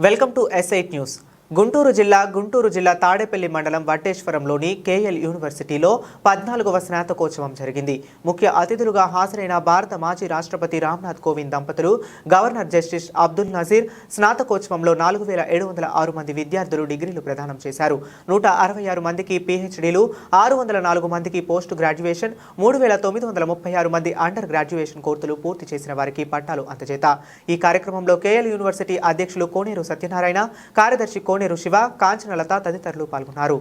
Welcome to ఎస్ఐట్ news Guntur జిల్లా గుంటూరు జిల్లా తాడేపల్లి మండలం వడ్డేశ్వరంలోని కేఎల్ యూనివర్సిటీలో పద్నాలుగవ స్నాతకోత్సవం జరిగింది. ముఖ్య అతిథులుగా హాజరైన భారత మాజీ రాష్ట్రపతి రామ్నాథ్ కోవింద్ దంపతులు గవర్నర్ జస్టిస్ అబ్దుల్ నజీర్ స్నాతకోత్సవంలో నాలుగు వేల ఏడు వందల ఆరు మంది విద్యార్థులు డిగ్రీలు ప్రదానం చేశారు. నూట అరవై ఆరు మందికి పీహెచ్డీలు ఆరు వందల నాలుగు మందికి పోస్ట్ గ్రాడ్యుయేషన్ మూడు వేల తొమ్మిది వందల ముప్పై ఆరు మంది అండర్ గ్రాడ్యుయేషన్ కోర్సులు పూర్తి చేసిన వారికి పట్టాలు అందజేత. ఈ కార్యక్రమంలో కేఎల్ యూనివర్సిటీ అధ్యక్షులు కోనేరు సత్యనారాయణ కార్యదర్శి కొమ్మనేరు శివ కాంచనలత తదితరులు పాల్గొన్నారు.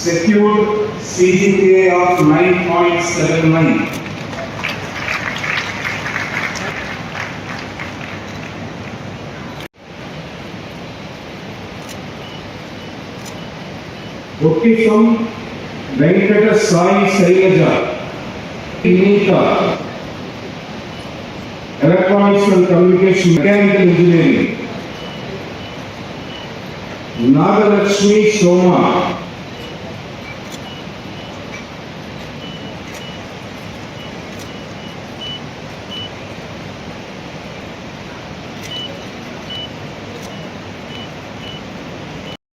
Secured CGPA of 9.79. Venkata Sai Sailaja, Inita, Electronics and Communication Mechanical Engineering, Nagalakshmi Soma,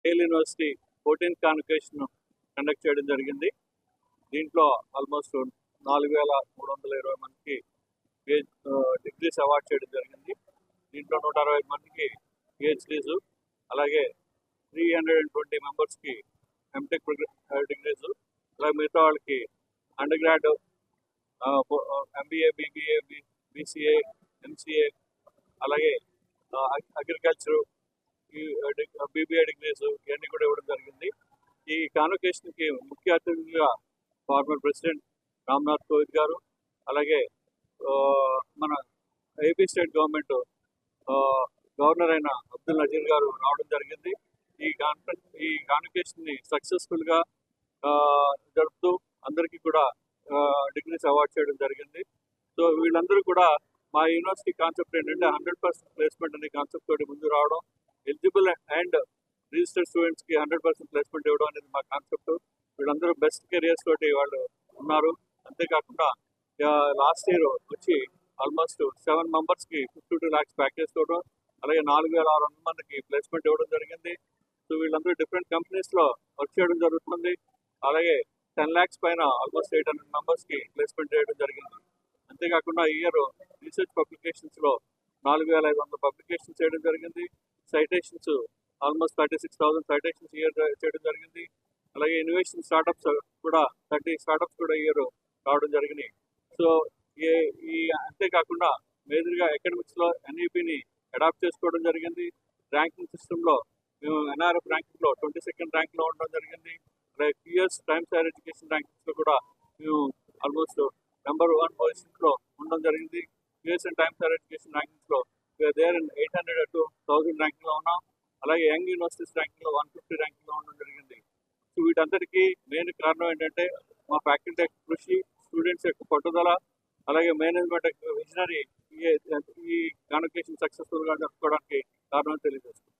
Khel university fourteenth convocation conduct చేయడం జరిగింది. దీంట్లో ఆల్మోస్ట్ నాలుగు వేల మూడు వందల ఇరవై మందికి డిగ్రీస్ అవార్డ్ చేయడం జరిగింది. దీంట్లో నూట అరవై మందికి పిహెచ్డీస్ అలాగే త్రీ హండ్రెడ్ అండ్ ట్వంటీ మెంబర్స్కి ఎంటెక్ డిగ్రీస్ అలాగే మిగతా వాళ్ళకి under grad MBA BBA BCA MCA అలాగే అగ్రికల్చర్ ఈ బీబీఏ డిగ్రీస్ ఇవన్నీ కూడా ఇవ్వడం జరిగింది. ఈ కాన్వకేషన్కి ముఖ్య అతిథిగా ఫార్మర్ ప్రెసిడెంట్ రామ్నాథ్ కోవింద్ గారు అలాగే మన ఏపీ స్టేట్ గవర్నమెంట్ గవర్నర్ అయిన అబ్దుల్ నజీర్ గారు రావడం జరిగింది. ఈ కాన్ఫరెన్స్ ఈ కాన్వకేషన్ని సక్సెస్ఫుల్గా జరుపుతూ అందరికీ కూడా డిగ్రీస్ అవార్డ్ చేయడం జరిగింది. సో వీళ్ళందరూ కూడా మా యూనివర్సిటీ కాన్సెప్ట్ ఏంటంటే హండ్రెడ్ పర్సెంట్ ప్లేస్మెంట్ అనే కాన్సెప్ట్ తోటి ముందు రావడం ఎలిజిబుల్ అండ్ రిజిస్టర్డ్ స్టూడెంట్స్కి హండ్రెడ్ పర్సెంట్ ప్లేస్మెంట్ ఇవ్వడం అనేది మా కాన్సెప్ట్ వీళ్ళందరూ బెస్ట్ కెరియర్స్ తోటి వాళ్ళు ఉన్నారు. అంతేకాకుండా లాస్ట్ ఇయర్ వచ్చి ఆల్మోస్ట్ సెవెన్ మెంబర్స్కి ఫిఫ్టీ టూ ల్యాక్స్ ప్యాకేజ్ ఇవ్వడం అలాగే నాలుగు వేల ఆరు వందల మందికి ప్లేస్మెంట్ ఇవ్వడం జరిగింది. సో వీళ్ళందరూ డిఫరెంట్ కంపెనీస్లో వర్క్ చేయడం జరుగుతుంది. అలాగే టెన్ ల్యాక్స్ పైన ఆల్మోస్ట్ ఎయిట్ హండ్రెడ్ మెంబర్స్కి ప్లేస్మెంట్ చేయడం జరిగింది. అంతేకాకుండా ఈ ఇయర్ రీసెర్చ్ పబ్లికేషన్స్లో నాలుగు వేల ఐదు వందల పబ్లికేషన్స్ చేయడం జరిగింది. Citations almost thirty six thousand citations year చేయడం జరిగింది. అలాగే ఇన్నోవేషన్ స్టార్టప్స్ కూడా థర్టీ స్టార్టప్స్ కూడా ఇయర్ రావడం జరిగినాయి సో ఈ ఈ అంతేకాకుండా మేజర్గా ఎకనమిక్స్లో ఎన్ఈపిని అడాప్ట్ చేసుకోవడం జరిగింది. ర్యాంకింగ్ సిస్టంలో మేము ఎన్ఆర్ఎఫ్ ర్యాంకింగ్లో ట్వంటీ సెకండ్ ర్యాంక్లో ఉండడం జరిగింది. అలాగే పిఎస్ టైమ్స్ హైర్ ఎడ్యుకేషన్ ర్యాంకింగ్స్లో కూడా మేము ఆల్మోస్ట్ నెంబర్ వన్ పొజిషన్లో ఉండడం జరిగింది. P S and Times Higher Education ర్యాంకింగ్స్లో there eight hundred to thousand ర్యాంకింగ్లో ఉన్నాం. అలాగే యంగ్ యూనివర్సిటీస్ ర్యాంకింగ్లో వన్ ఫిఫ్టీ ర్యాంకింగ్లో ఉండడం జరిగింది. సో వీటంతటికీ మెయిన్ కారణం ఏంటంటే మా ఫ్యాకల్టీ యొక్క కృషి స్టూడెంట్స్ యొక్క పట్టుదల అలాగే మేనేజ్మెంట్ యొక్క విజనరీ ఈ ఈ కాన్వకేషన్ సక్సెస్ఫుల్గా జరుపుకోవడానికి కారణం తెలియజేస్తుంది